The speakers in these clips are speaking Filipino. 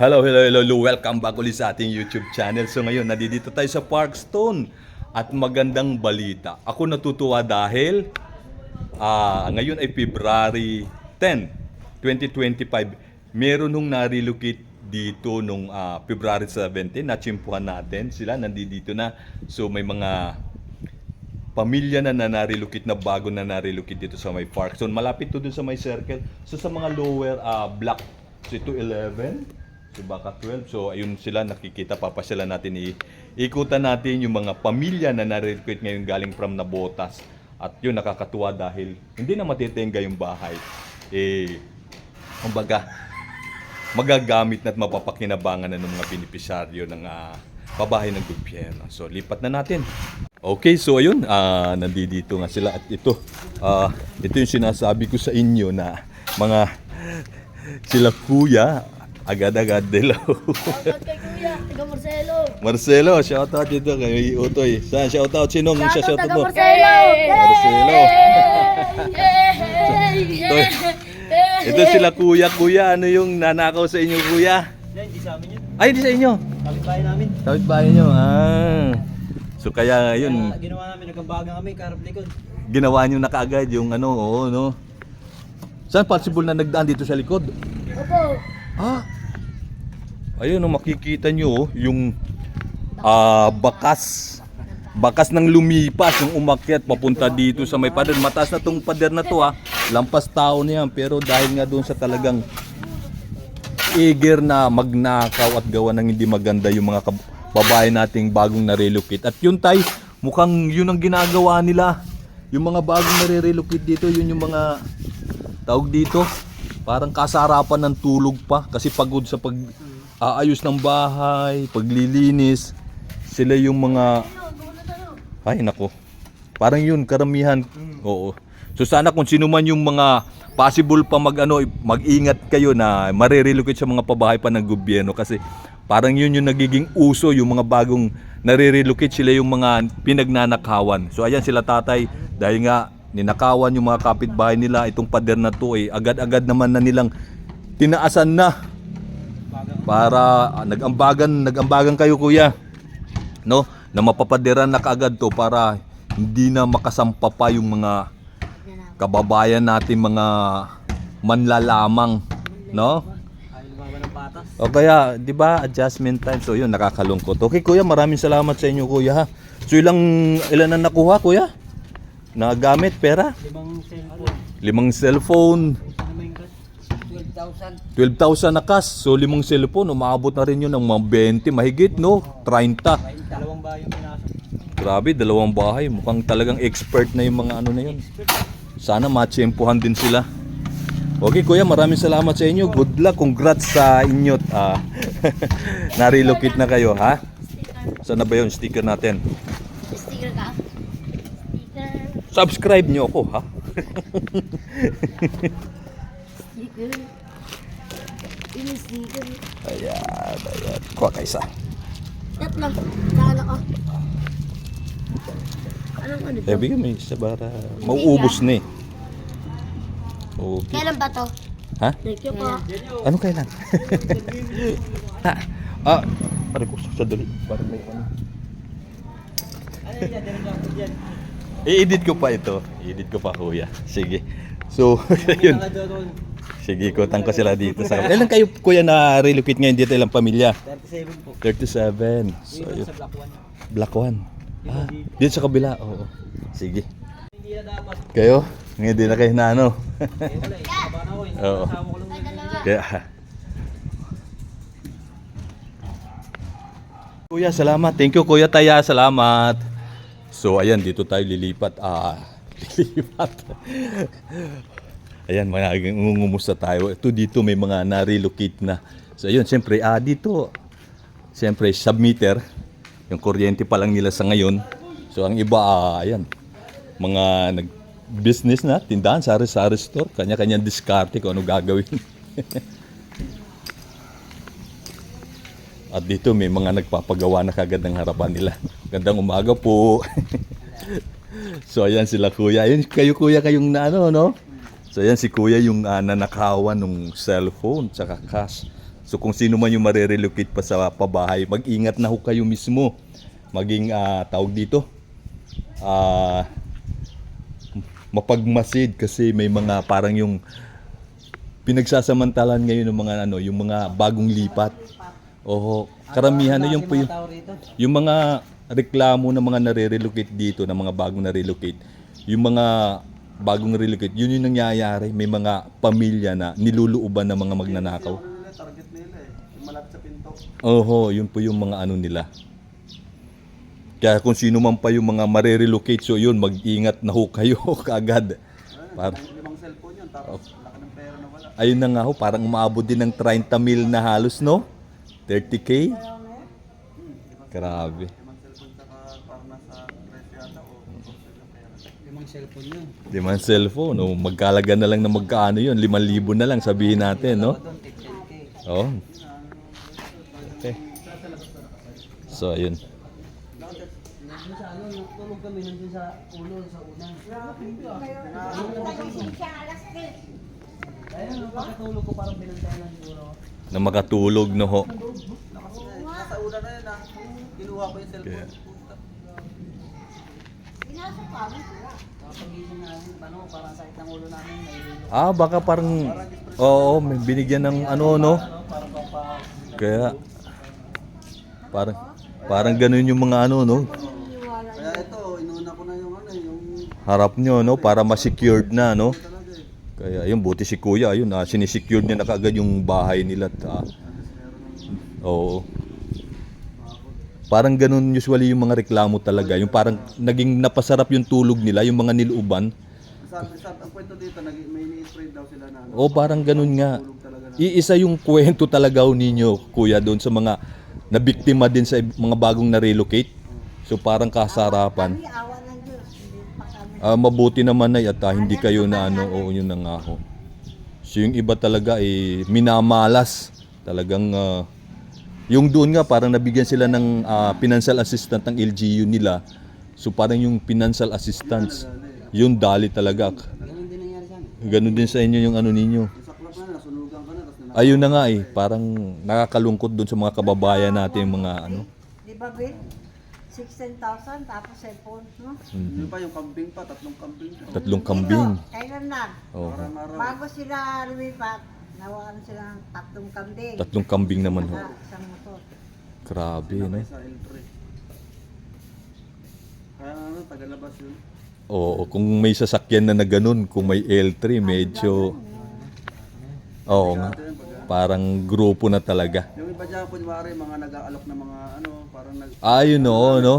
Hello, hello, hello. Welcome back ulit sa ating YouTube channel. So ngayon, nandito tayo sa Parkstone at magandang balita. Ako natutuwa dahil ah, ngayon ay February 10, 2025. Meron nung narilocate dito nung ah, February 17. Natsimpuhan natin sila, nandito na. So may mga pamilya na na narilocate na bago na narilocate dito sa may Parkstone. Malapit to dun sa may circle. So sa mga lower ah, block, so ito 11, so baka 12. So ayun sila nakikita papasyalan natin i ikutan natin yung mga pamilya na narilocate ngayon galing from Nabotas. At yun nakakatuwa dahil hindi na matitenga yung bahay. Eh kumbaga magagamit na at mapapakinabangan na ng mga benepisyaryo ng ah, pabahay ng gobyerno. So lipat na natin. Okay, so ayun, ah nandito nga sila at ito, ah ito yung sinasabi ko sa inyo na mga sila kuya, agad-agad delo. Shoutout kay Kuya, taga Marcelo. Marcelo, shout out dito kay Utoy. Saan shout out sinong siya shout out taga mo? Marcelo. Marcelo. Ito, ito sila kuya, kuya, ano yung nanakaw sa inyo kuya? Hindi sa amin yun. Ay, hindi sa inyo. Kapit bahay namin. Tawid bahay nyo. Ah. So kaya yun, Kaya ginawa namin, nagkambagan kami, karap likod. ginawa nyo na kaagad yung ano, oo, no? Saan possible na nagdaan dito sa likod? Opo. Ah. Ayun, no, makikita nyo oh, yung ah, bakas. Bakas ng lumipas yung umakyat papunta dito sa may pader. Mataas na tong pader na to ah. Lampas tao na yan. Pero dahil nga doon sa talagang eager na magnakaw at gawa ng hindi maganda yung mga babae nating bagong na-relocate. At yun tay, mukhang yun ang ginagawa nila. Yung mga bagong nare-relocate dito, yun yung mga tawag dito, parang kasarapan ng tulog pa kasi pagod sa pag aayos ng bahay, paglilinis. Sila yung mga ay nako. Parang yun karamihan. Oo. So sana kung sino man yung mga possible pa mag ano, mag-ingat kayo na marirelocate sa mga pabahay pa ng gobyerno kasi parang yun yung nagiging uso yung mga bagong nare-relocate sila yung mga pinagnanakawan. So ayan sila tatay dahil nga ninakawan yung mga kapitbahay nila itong pader na to eh agad-agad naman na nilang tinaasan na para ah, nag-ambagan nag-ambagan kayo kuya no na mapapadiran na kaagad to para hindi na makasampa pa yung mga kababayan natin mga manlalamang no o kaya, di ba, adjustment time. So, yun, nakakalungkot. Okay, kuya, maraming salamat sa inyo, kuya, ha. So, ilang, ilan na nakuha, kuya? Na gamit, pera? Limang cellphone. Limang cellphone, Ano ba yung cash? 12,000 12,000. na cash. So, limang cellphone, umabot na rin yun ng mga 20, mahigit, no? 30. Dalawang bahay yung pinasok. Grabe, dalawang bahay. Mukhang talagang expert na yung mga ano na yun. Sana matsyempohan din sila. Okay, kuya, maraming salamat sa inyo. Good luck. Congrats sa inyo. Ah, na-relocate na kayo, ha? Saan na ba yung sticker natin? Sticker ka? Subscribe nyo ako, ha? Sticker. Ini sticker. Ayan, ayan. Kuha ka isa. Tap lang. Saan ako? Anong ano to? Eh, bigyan mo isa para mauubos na eh. Okay. Kailan ba to? Ha? Thank you po. Ano kailan? ha? Ah, pare ko sa dali. Para may ano. Ano yun yan? Ako dyan. I-edit ko pa ito. I-edit ko pa kuya. Sige. So, yun. Sige, ikutan ko sila dito sa Ilan kayo kuya na relocate ngayon dito ilang pamilya? 37 po. 37. So, yun. sa block 1. Black one. Ah, dito sa kabila. Oo. Sige. Kayo? Hindi na kayo na ano. Eh eh. Oo. Kaya... Kuya, salamat. Thank you, Kuya Taya. Salamat. So, ayan, dito tayo lilipat. Ah, lilipat. ayan, ngungumusta tayo. Ito dito may mga na-relocate na. So, ayun, siyempre, ah, dito, siyempre, submeter. Yung kuryente pa lang nila sa ngayon. So, ang iba, ah, ayan, mga nag business na, tindahan, sari-sari store, kanya-kanyang diskarte kung ano gagawin. At dito may mga nagpapagawa na kagad ng harapan nila. Gandang umaga po. so ayan sila kuya. Ayun kayo kuya kayong na ano no? So ayan si kuya yung uh, nanakawan ng cellphone tsaka cash. So kung sino man yung marerelocate pa sa pabahay, mag-ingat na ho kayo mismo. Maging ah, tawag dito. Ah mapagmasid kasi may mga parang yung pinagsasamantalan ngayon ng mga ano, yung mga bagong lipat. Oho, karamihan na yung po yung, yung mga reklamo ng mga nare-relocate dito, ng mga bagong nare-relocate. Yung mga bagong relocate, yun yung nangyayari. May mga pamilya na niluluuban ng mga magnanakaw. target nila eh. Yung malapit sa pinto. Oho, yun po yung mga ano nila. Kaya kung sino man pa yung mga marerelocate, so yun, mag-ingat na ho kayo kaagad. Par Limang cellphone yun, tapos laki ng pera na wala. ayun na nga ho, parang umaabot din ng 30 mil na halos, no? 30k? Grabe. Limang cellphone pera. Limang cellphone yun. Di man cellphone, no? magkalaga na lang na magkaano yun, 5,000 na lang sabihin natin, no? Doon, 10k. Oh. Okay. So, ayun. Sa ano, natulog kami nandun sa ulo, sa unang. Ayun, pagkatulog ko parang binantayan lang siguro. Na makatulog, no ho. Nasa una na yun ah. Kinuha ko yung cellphone. Namin, may lilo. Ah, baka parang, oo, may binigyan ng ano, no? Kaya, parang, parang ganun yung mga ano, no? Kaya ito, inuna ko na yung ano yung Harap nyo, no? Para ma-secured na, no? Kaya, yun, buti si kuya, yun, ah, sinisecured niya na kaagad yung bahay nila. at, Ah, oo. Parang ganun usually yung mga reklamo talaga. Yung parang naging napasarap yung tulog nila, yung mga niluuban. Sabi, sabi, ang kwento dito, nag, may ni-trade daw sila na. O parang ganun nga. Iisa yung kwento talaga ho ninyo, kuya, doon sa mga nabiktima din sa mga bagong na-relocate. So parang kasarapan. Ah, mabuti naman na at ah, hindi kayo na ano, oo yun na nga ho. So yung iba talaga eh, minamalas. Talagang ah, yung doon nga parang nabigyan sila ng ah, financial assistant ng LGU nila. So parang yung financial assistance, yun dali talaga. ganun din sa inyo yung ano ninyo. Yung. Ayun na nga eh, parang nakakalungkot doon sa mga kababayan natin yung mga ano. Di ba, Bill? 16,000 tapos cellphone, no? Yung pa, yung kambing pa, tatlong kambing. Tatlong kambing. Ito, kailan lang? Oh. Bago sila lumipat, nawakan sila ng tatlong kambing. tatlong kambing naman ho. Sa isang motor. Grabe, no? Sa L3. Kaya ano, tagalabas yun. Oo, kung may sasakyan na na ganun, kung may L3, medyo... Oo nga. Parang grupo na talaga. Yung iba dyan, kunwari, mga nag-aalok na mga ano, parang nag... Ayun oo, no?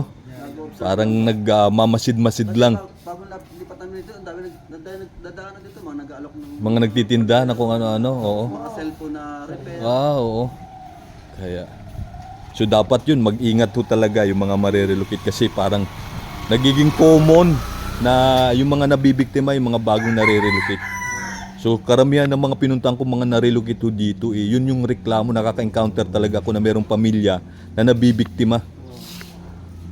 Parang nagmamasid-masid lang. Bago lap- lipatan mo dito, ang dami nag- dadaanan dito, mga nag-aalok ng Mga nagtitinda na kung ano-ano, oo. mga cellphone na repair. Ah, oo. Kaya, so dapat yun, mag-ingat ho talaga yung mga marerelocate kasi parang nagiging common na yung mga nabibiktima, yung mga bagong narerelocate. So karamihan ng mga pinuntahan ko mga narelocate ho dito, eh, yun yung reklamo, nakaka-encounter talaga ako na merong pamilya na nabibiktima.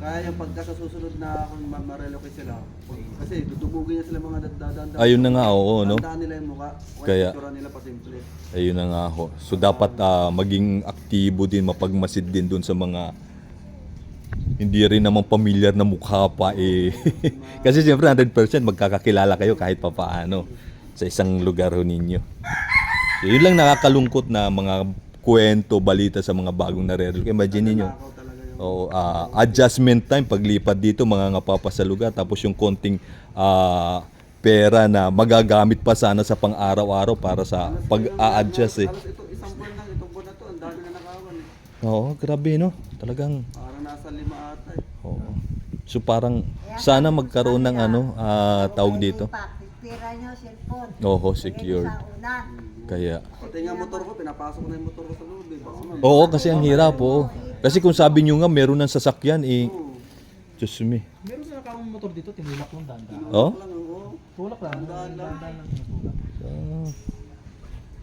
Kaya yung pagka sa susunod na kung ma- ma-relocate sila, kasi dudubugin niya sila mga dadaan. Ayun na nga, oo, no? Tandaan nila yung mukha, Kaya- nila pa simple. Ayun na nga ho. So dapat ah, maging aktibo din, mapagmasid din doon sa mga hindi rin naman pamilyar na mukha pa eh. Kasi siyempre 100% magkakakilala kayo kahit pa paano sa isang lugar ho ninyo. So, yun lang nakakalungkot na mga kwento, balita sa mga bagong narerel. Imagine niyo Oh, ah, adjustment time paglipat dito mga ngapapa sa lugar tapos yung konting ah, pera na magagamit pa sana sa pang-araw-araw para sa pag-a-adjust eh. eh. Oo, grabe no. Talagang Parang nasa lima ata eh. oo. So parang sana magkaroon ng ano, ah, tawag dito. Pera nyo, cellphone. Oo, secured. Sa unan. Kaya Pati nga motor ko, pinapasok na yung motor ko sa loob eh. Baka Oo, kasi ang hirap oo. Kasi kung sabi niyo nga meron ng sasakyan eh. Diyos me. Meron sila kang motor dito, tinulak lang dandan. Oh? lang, oo. Tulak lang, dandan lang. natulak. Ah,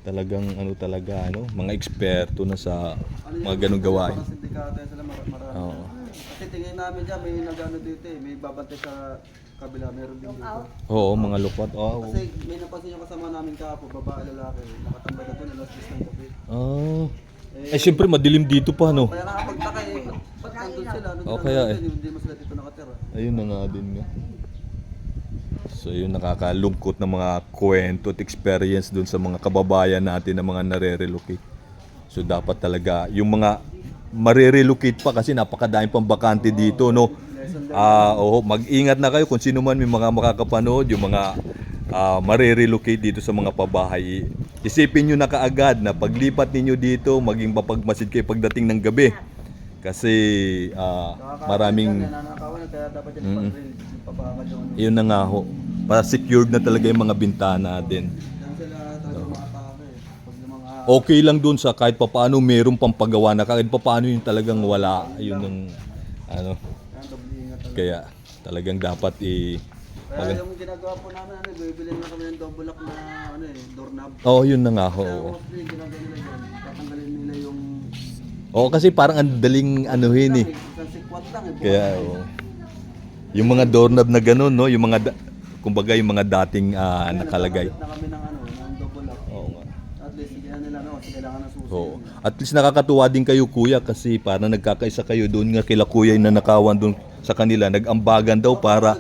talagang ano talaga ano, mga eksperto na sa Ano mga ganung gawain. Mga sindikato yan sila, mar- marami. Oo. Kasi tingin namin dyan, may nagano dito eh, may babantay sa kabila, meron din dito. Oo, mga lupat. Oo. Kasi may napansin yung kasama namin kapo, babae lalaki, nakatambay na doon, alas 10 ng gabi. Oh, Eh, siyempre, madilim dito pa, no? Kaya nakapagtaka eh, ba't nandun sila? Ano Oh, kaya eh. Hindi mo sila dito nakatira. Ayun na nga din nga. So yun nakakalungkot na mga kwento at experience dun sa mga kababayan natin na mga nare-relocate. So dapat talaga yung mga mare-relocate pa kasi napakadaming pang bakante dito no. Ah, oo, mag-ingat na kayo kung sino man may mga makakapanood yung mga ah, mare-relocate dito sa mga pabahay. Isipin niyo na kaagad na paglipat ninyo dito, maging mapagmasid kayo pagdating ng gabi. Kasi ah, maraming Mm. yun na nga ho. Para secured na talaga yung mga bintana din. Eh. Okay lang dun sa kahit papaano merong pampagawa na kahit papaano yung talagang wala. Yun yung ano. Kaya talagang dapat i... Kaya yung ginagawa po namin, ano, bibili na kami ng double lock na ano eh, doorknob. Oh, yun na nga ho. Kaya oo. mostly ginagawa nila dyan, tatanggalin nila yung Oo, kasi parang ang daling anuhin eh. isang sikwat lang eh. Kaya oo. Yung mga doorknob na ganun, no? Yung mga, da- kumbaga yung mga dating ah, nakalagay. na kami ng ano, ng double lock. Oo nga. At least, sige nila, no, kasi kailangan ng susi. Oo. At least nakakatuwa din kayo kuya kasi para nagkakaisa kayo doon nga kila kuya yung nanakawan doon sa kanila. Nag-ambagan daw para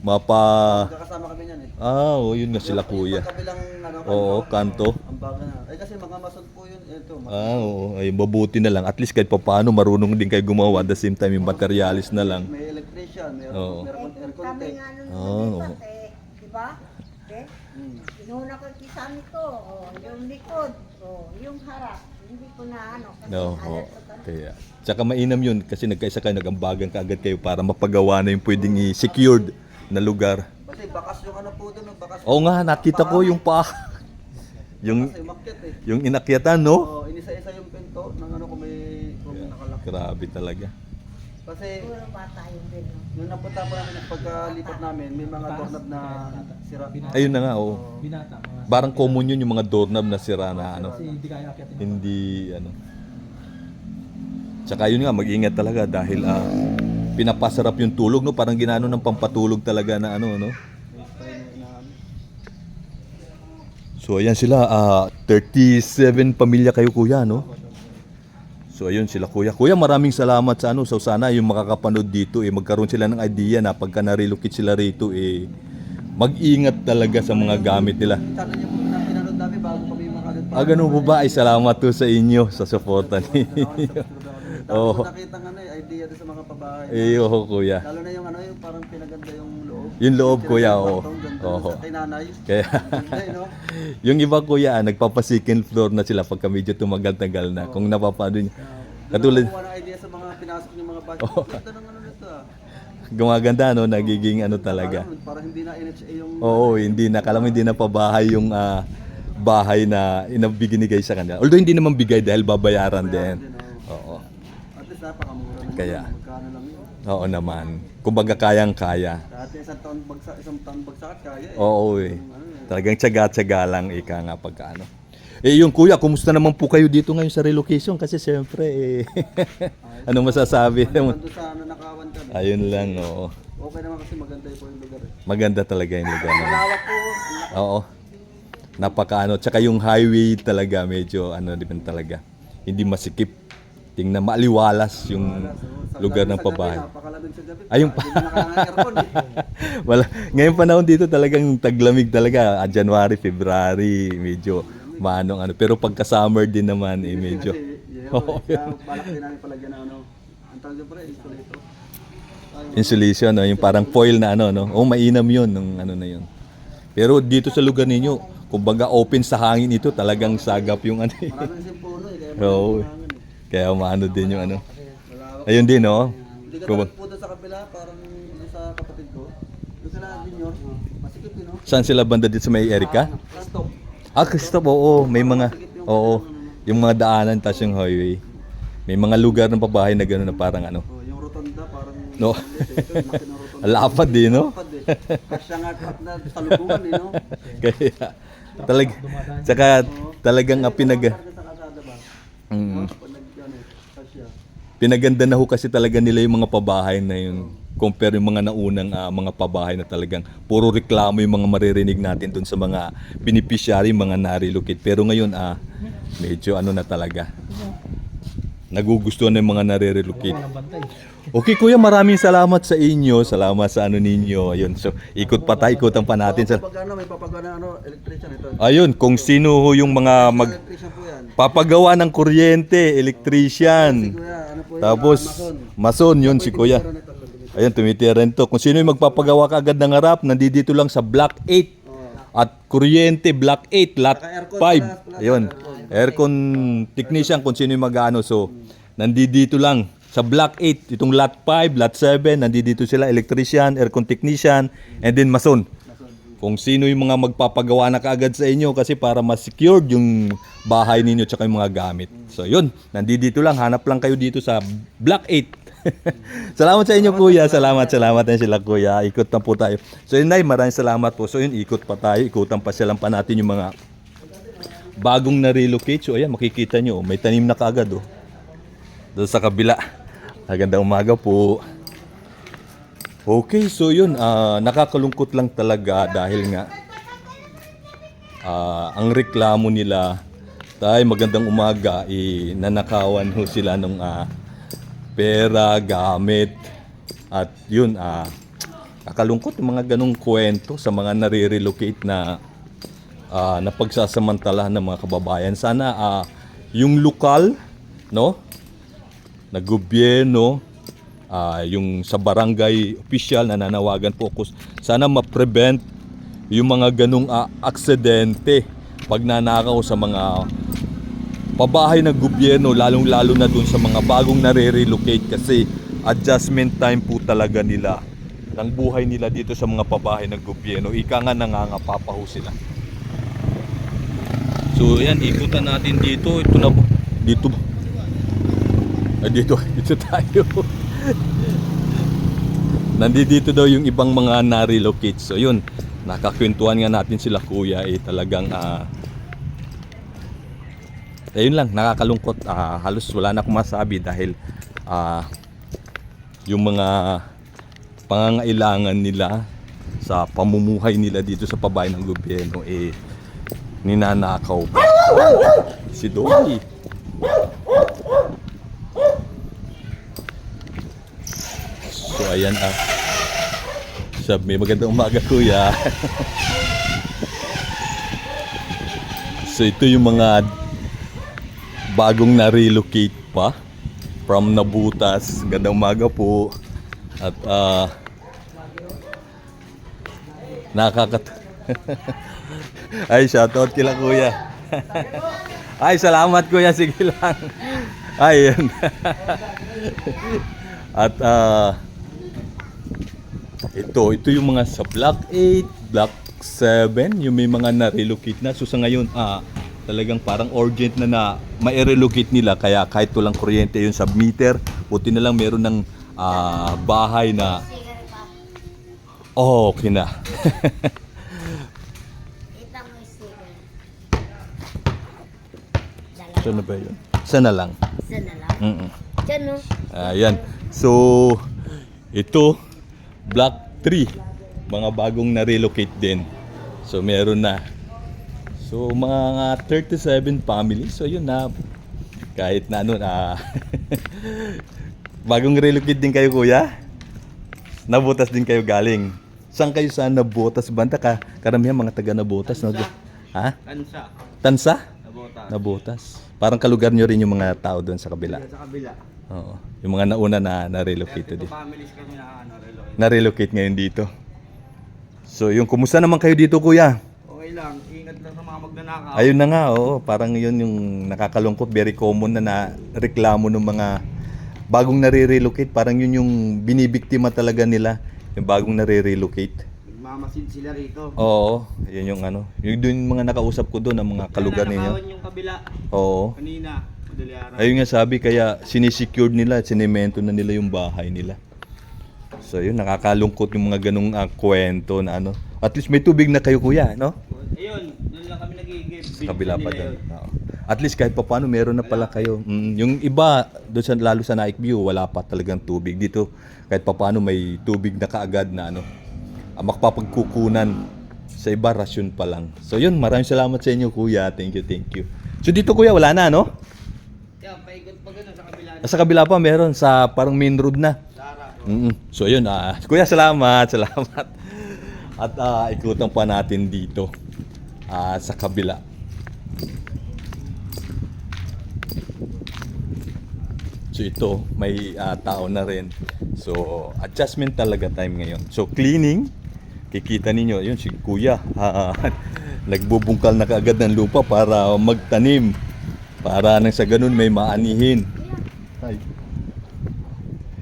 mapa... Magkakasama kami yan eh. Ah, oo, yun nga sila kuya. Kabilang, ano, Oo, kanto. ang baga na. Ay kasi mga masod po yun. Ito, Ah, oo. Ay, mabuti na lang. At least kahit papaano marunong din kayo gumawa. At the same time, yung materialis na lang. may electrician, may Oo. meron air Kami contact. nga nung Oo. eh. Di ba? Eh, Hmm. inuna ko yung kisame ko. Oh, yung likod. Oh, yung harap. Hindi ko na ano. Kasi No, alam oo. ko talaga. Kaya. Tsaka mainam yun kasi nagkaisa kayo, nag-ambagan ka agad kayo para mapagawa na yung pwedeng i-secured na lugar. Kasi bakas yung ano po doon, bakas. Oo nga, nakita ko yung pa. yung eh. yung inakyatan, no? Oo, inisa-isa yung pinto ng ano kung may kung nakalak. Grabe talaga. Kasi Puro bata yung din. no? nung napunta po namin, pagkalipat namin, may mga doorknob na sira. Ayun na nga, oo. Binata, mga Parang common yun yung mga doorknob na sira na ano. kasi hindi kaya akyatin. Hindi ano. Tsaka yun nga, mag-ingat talaga dahil ah, pinapasarap yung tulog, no? Parang ginano ng pampatulog talaga na ano, no? So ayan sila, ah, 37 pamilya kayo kuya, no? So ayun sila kuya. Kuya, maraming salamat sa ano. So sana yung makakapanood dito eh magkaroon sila ng idea na pagka na-relocate sila rito eh mag-ingat talaga sa mga gamit nila. Po. Ah, ganun po ba? Ay, salamat to sa inyo sa suporta ninyo. Tapos Oo. nakita nga ano, eh, idea doon sa mga pabahay. Eh, oo, kuya. Lalo na yung ano, yung parang pinaganda yung loob. Yung loob, kuya, Pinaganda oo. yung ganda Oo. Sa kay nanay. Kaya, Hindi, no? yung iba kuya, nagpapa-second floor na sila pagka medyo tumagal-tagal na. Kung napapano nyo. Katulad, Kuha ng idea sa mga pinasok ng mga budget. Ganda ng ano nito ah. gumaganda, no? Nagiging ano talaga. Parang, parang hindi na NHA yung... Oo, hindi na. Kala mo hindi na pabahay yung ah, bahay na inabigay sa kanila. Although hindi naman bigay dahil babayaran din. Oo. At least napakamura naman. Kaya. Magkano lang yun. Oo naman. Kumbaga kayang-kaya. Dati isang taon bagsak, isang taon bagsak kaya eh. Oo eh. Ano. Talagang tsaga-tsaga lang ika nga pagka ano. Eh yung kuya, kumusta naman po kayo dito ngayon sa relocation? Kasi siyempre eh, anong masasabi? Nandun sa nanakawan kami. Ayun lang, oo. Okay naman kasi maganda po yung lugar eh. Maganda talaga yung lugar na. Malawak po. Oo. Napaka ano, tsaka yung highway talaga medyo ano din talaga. Hindi masikip. Tingnan maaliwalas yung lugar ng pabahay. Ayun pa. Na. Wala. Ngayon panahon dito talagang taglamig talaga. Ah, January, February, medyo manong ano. Pero pagka summer din naman eh medyo. Oo, balak din namin palagyan ng ano. Ang tawag pala, insulator. Insulation, no? yung parang foil na ano, no? Oh, mainam yun, nung ano na yun. Pero dito sa lugar ninyo, kumbaga open sa hangin ito, talagang sagap yung ano eh. Maraming simpuno eh. Kaya Oo. Eh. Kaya maano din yung ano. Ayun din, no? Hindi ka Kumbaga- po doon sa kabila, parang yung sa kapatid ko. Doon sila junior. Masikip yun, no? Saan sila banda dito sa may Erika? Stop. Ah, Kristo, oo. May mga, oo. Yung mga daanan, tas yung highway. May mga lugar ng pabahay na gano'n na parang ano. Oh, yung rotonda, parang... No. Ito, yung laki ng rotonda. Lapad din, no? Lapad eh. Kasya nga at na talubungan eh, no? Kaya, talag, tsaka talagang ah, pinag, sa kasada ba? mm, Pag nag, ano, kasya. Pinaganda na ho kasi talaga nila yung mga pabahay na yun. Compare yung mga naunang ah, mga pabahay na talagang puro reklamo yung mga maririnig natin doon sa mga beneficiary, mga na-relocate. Pero ngayon, ah, medyo ano na talaga. Nagugustuhan ng mga nare-relocate. Okay kuya, maraming salamat sa inyo. Salamat sa ano ninyo. Ayun, so ikot pa tayo, ikutan pa natin. Sa... Pag ano, may papagawa ng ano, electrician ito. Ayun, kung sino ho yung mga mag Electrician po yan. papagawa ng kuryente, electrician. Ano? Tapos, mason yun si kuya. Ayun, tumitira rin to. Kung sino yung magpapagawa ka agad ng harap, nandito lang sa Block 8. At kuryente, Block 8, Lot 5. Ayun, aircon technician kung sino yung mag-ano. So, nandito lang sa Block 8, itong Lot 5, Lot 7, nandito sila, electrician, aircon technician, and then mason. Kung sino yung mga magpapagawa na kaagad sa inyo kasi para mas secured yung bahay ninyo tsaka yung mga gamit. So yun, nandito lang, hanap lang kayo dito sa Block 8. salamat sa inyo kuya, salamat, salamat din sila kuya. Ikot na po tayo. So yun Nay, maraming salamat po. So yun, ikot pa tayo, ikutan pa sila pa natin yung mga bagong na-relocate. So ayan, makikita nyo, may tanim na kaagad oh. Doon sa kabila. Magandang umaga po. Okay, so yun, ah, nakakalungkot lang talaga dahil nga ah, ang reklamo nila tay magandang umaga eh, nanakawan ho sila ng ah, pera, gamit at yun ah nakalungkot yung mga ganong kwento sa mga nare-relocate na ah, napagsasamantala ng mga kababayan. Sana ah, yung lokal, no? Na gobyerno, ah, yung sa barangay official na nanawagan po ako, sana ma-prevent yung mga ganong ah, aksidente pag nanakaw sa mga pabahay ng gobyerno, lalong-lalo na dun sa mga bagong nare-relocate kasi adjustment time po talaga nila ng buhay nila dito sa mga pabahay ng gobyerno. Ika nga nangangapa pa ho sila. So yan, ikutan natin dito. Ito na. Dito. Ay, dito. Dito tayo. Nandito daw yung ibang mga na-relocate. So yun, nakakwentuhan nga natin sila kuya eh talagang ah ayun lang, nakakalungkot. Ah, halos wala na akong masabi dahil ah yung mga pangangailangan nila sa pamumuhay nila dito sa pabahay ng gobyerno eh ninanakaw. Si Dory. So ayan ah. Sabi, magandang umaga kuya. so ito yung mga bagong na-relocate pa from Nabutas. Gandang umaga po. At ah nakakat Ay, shoutout kila kuya. Ay, salamat kuya. Sige lang. Ay, yun. At ah ito, ito yung mga sa Block 8, Block 7, yung may mga na-relocate na. So sa ngayon, ah, talagang parang urgent na na ma-relocate nila. Kaya kahit walang kuryente yung submeter, buti na lang meron ng ah, bahay na oh, okay na. Kita mo yung sticker. Dalawa. Saan na ba yun? Saan na lang? Isa na lang. Mm-mm. Diyan no. Ayan. So, ito, Block 3. Mga bagong na-relocate din. So, meron na. So, mga 37 families. So, yun na. Kahit na ano, na bagong relocate din kayo, kuya? Nabutas din kayo galing. Saan kayo sa Nabutas? Banta ka, karamihan mga taga Nabutas. No? Ha? Tansa. Tansa? Nabota. Nabutas. Parang kalugar nyo rin yung mga tao doon sa kabila. Sa kabila. Oo. Yung mga nauna na na-relocate din. Families kami na ano. Na-relocate ngayon dito. So, yung kumusta naman kayo dito, kuya? Okay lang, ingat lang sa mga magnanakaw. Ayun na nga, oo. Parang yun yung nakakalungkot. Very common na na reklamo ng mga bagong nare-relocate. Parang yun yung binibiktima talaga nila. Yung bagong nare-relocate. Nagmamasid sila rito. Oo. Yun yung ano. Yung doon mga nakausap ko doon, ang mga kalugar ninyo. Nanakawan yung kabila Oo. kanina. Madali araw. Ayun nga sabi, kaya sinisecure nila, sinemento na nila yung bahay nila. So yun, nakakalungkot yung mga ganong ah, kwento na ano. At least may tubig na kayo kuya, no? Ayun, doon lang kami nagigib. Sa kabila pa doon. Oo. At least kahit pa paano meron na pala kayo. Mm, yung iba, doon sa, lalo sa Naik View, wala pa talagang tubig. Dito, kahit pa paano may tubig na kaagad na ano, ah, makapapagkukunan. Sa iba, rasyon pa lang. So yun, maraming salamat sa inyo kuya. Thank you, thank you. So dito kuya, wala na, no? Yan, paikot pa gano'n sa kabila. Sa kabila pa meron, sa parang main road na. Mm So yun, ah, kuya salamat, salamat. At ah, ikutan pa natin dito ah, sa kabila. So ito, may ah, tao na rin. So adjustment talaga time ngayon. So cleaning, kikita ninyo, yun si kuya. ah, nagbubungkal na kaagad ng lupa para magtanim. Para nang sa ganun may maanihin. Hi.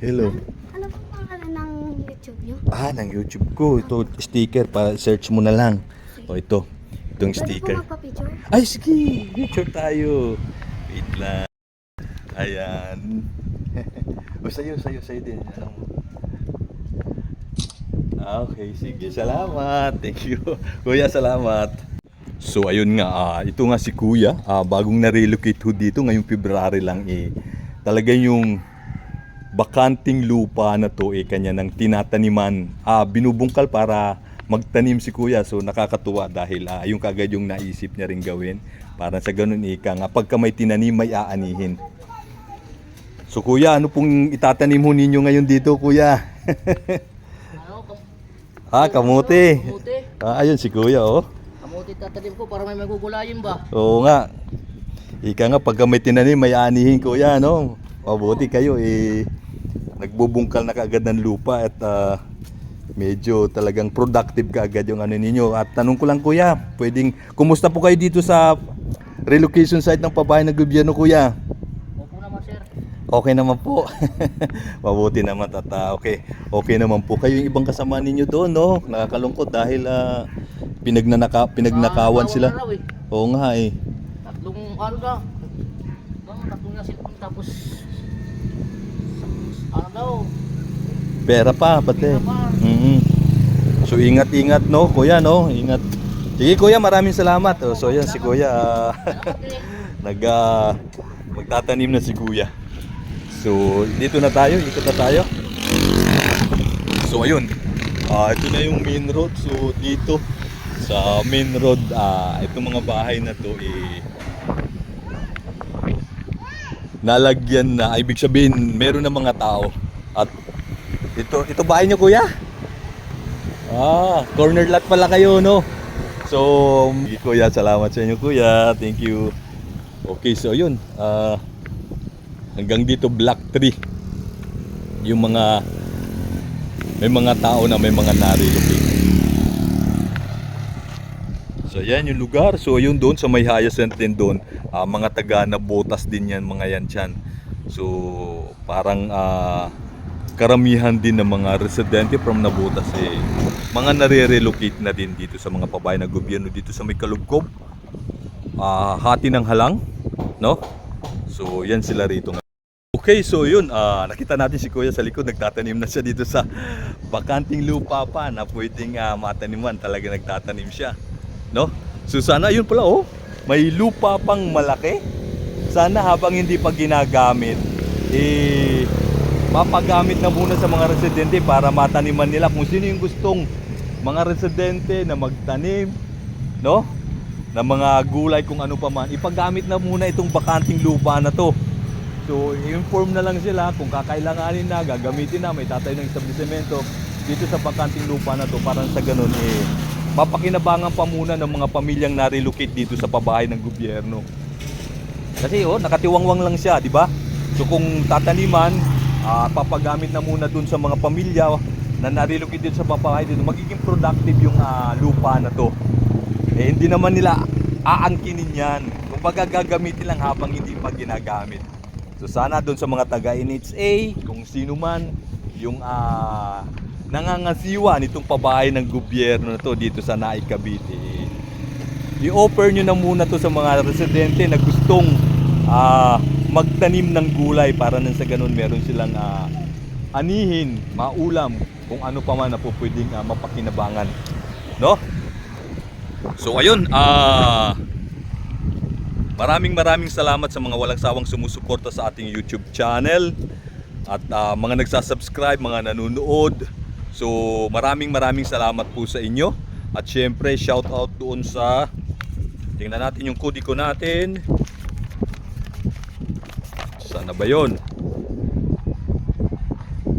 Hello. Ano po pangalan ng YouTube nyo? Ah, ng YouTube ko. Ito, sticker. Pa search mo na lang. O ito. Itong sticker. Ay, sige. Picture tayo. Wait lang. Ayan. o, sa'yo, sa'yo, sa'yo din. Ano mo? Ah, Okay, sige. Salamat. Thank you. Kuya, salamat. So, ayun nga. ah, ito nga si Kuya. ah, bagong na-relocate ho dito. Ngayong February lang eh. Talaga yung bakanting lupa na to eh kanya ng tinataniman. Ah, binubungkal para magtanim si kuya. So nakakatuwa dahil ah, yung kagad yung naisip niya rin gawin. Para sa ganun ika nga pagka may tinanim may aanihin. So kuya, ano pong itatanim ho ninyo ngayon dito kuya? Ah, kamuti. Ah, ayun si kuya oh. Kamuti tatanim ko para may magugulayin ba? Oo nga. Ika nga pagka may tinanim may aanihin kuya no. Mabuti kayo eh nagbubungkal na kaagad ng lupa at ah, medyo talagang productive kaagad yung ano ninyo. At tanong ko lang kuya, pwedeng kumusta po kayo dito sa relocation site ng pabahay ng gobyerno kuya? Opo naman sir. Okay naman po. Mabuti naman at ah, okay. Okay naman po kayo yung ibang kasama ninyo doon no. Nakakalungkot dahil ah, pinagnanaka pinagnakawan Ah, sila. na raw eh. Oo nga eh. Tatlong ano na. Tatlong na cellphone tapos daw? Pera pa pati. Pera pa. Mhm. So ingat-ingat no, kuya no, ingat. Sige kuya, maraming salamat. Oh, so yan si kuya ah, nag ah, magtatanim na si kuya. So dito na tayo, ikot na tayo. So ayun. Ah, ito na yung main road. So dito sa main road, ah, itong mga bahay na to eh nalagyan na, ibig sabihin, meron na mga tao. At ito, ito bahay niyo kuya? Ah, corner lot pala kayo, no? So, sige, kuya, salamat sa inyo kuya. Thank you. Okay, so yun. Ah, hanggang dito block 3. Yung mga may mga tao na may mga na-relocate. So yan yung lugar. So yun doon sa may Hyacinth din doon. ah, mga taga na botas din yan mga yan dyan. So parang ah, karamihan din ng mga residente from Nabotas eh mga nare-relocate na din dito sa mga pabahay na gobyerno dito sa may Kalugkob. Ah, hati ng halang, no? So yan sila rito nga. Okay, so yun, ah, nakita natin si Kuya sa likod, nagtatanim na siya dito sa bakanting lupa pa na pwedeng ah, mataniman. Talaga nagtatanim siya. No? So sana yun pala oh, may lupa pang malaki. Sana habang hindi pa ginagamit, eh mapagamit na muna sa mga residente para mataniman nila kung sino yung gustong mga residente na magtanim, no? Na mga gulay kung ano pa man, ipagamit na muna itong bakanting lupa na to. So, inform na lang sila kung kakailanganin na, gagamitin na, may tatay ng establishmento dito sa bakanting lupa na to para sa ganun eh mapakinabangan pa muna ng mga pamilyang na-relocate dito sa pabahay ng gobyerno. Kasi oh, nakatiwangwang lang siya, di ba? So kung tataniman, ah, papagamit na muna dun sa mga pamilya na na-relocate dito sa pabahay dito, magiging productive yung ah, lupa na to. Eh hindi naman nila aangkinin yan. Kung gagamitin lang habang hindi pa ginagamit. So sana doon sa mga taga NHA, kung sino man, yung ah, nangangasiwa nitong pabahay ng gobyerno na to dito sa Naik Cavite. I-offer nyo na muna to sa mga residente na gustong ah, magtanim ng gulay para nang sa ganun meron silang ah, anihin, maulam, kung ano pa man na po pwedeng ah, mapakinabangan. No? So ayun, ah maraming maraming salamat sa mga walang sawang sumusuporta sa ating YouTube channel at ah, mga nagsasubscribe, mga nanonood. So maraming maraming salamat po sa inyo. At syempre shout out doon sa tingnan natin yung kodi ko natin. Ano ba yon?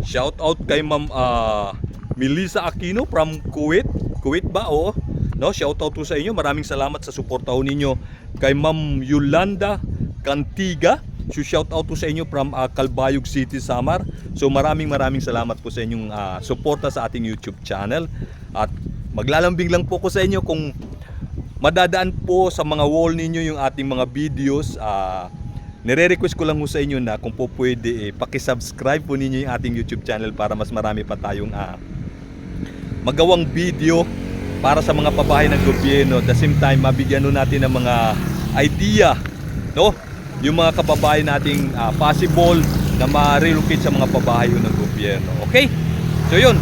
Shout out kay Ma'am ah, Melissa Aquino from Kuwait. Kuwait ba? Oo. No, shout out po sa inyo. Maraming salamat sa suporta ho ninyo kay Ma'am Yolanda Cantiga. So shout out po sa inyo from ah, Calbayog City, Samar. So maraming maraming salamat po sa inyong ah, suporta sa ating YouTube channel. At maglalambing lang po ko sa inyo kung madadaan po sa mga wall ninyo yung ating mga videos. ah Nire-request ko lang po sa inyo na kung po pwede eh, paki-subscribe po ninyo yung ating YouTube channel para mas marami pa tayong ah, magawang video para sa mga pabahay ng gobyerno. At the same time, mabigyan nun natin ng mga idea, no? Yung mga kababayan nating ah, possible na ma-relocate sa mga pabahay ho ng gobyerno. Okay? So yun,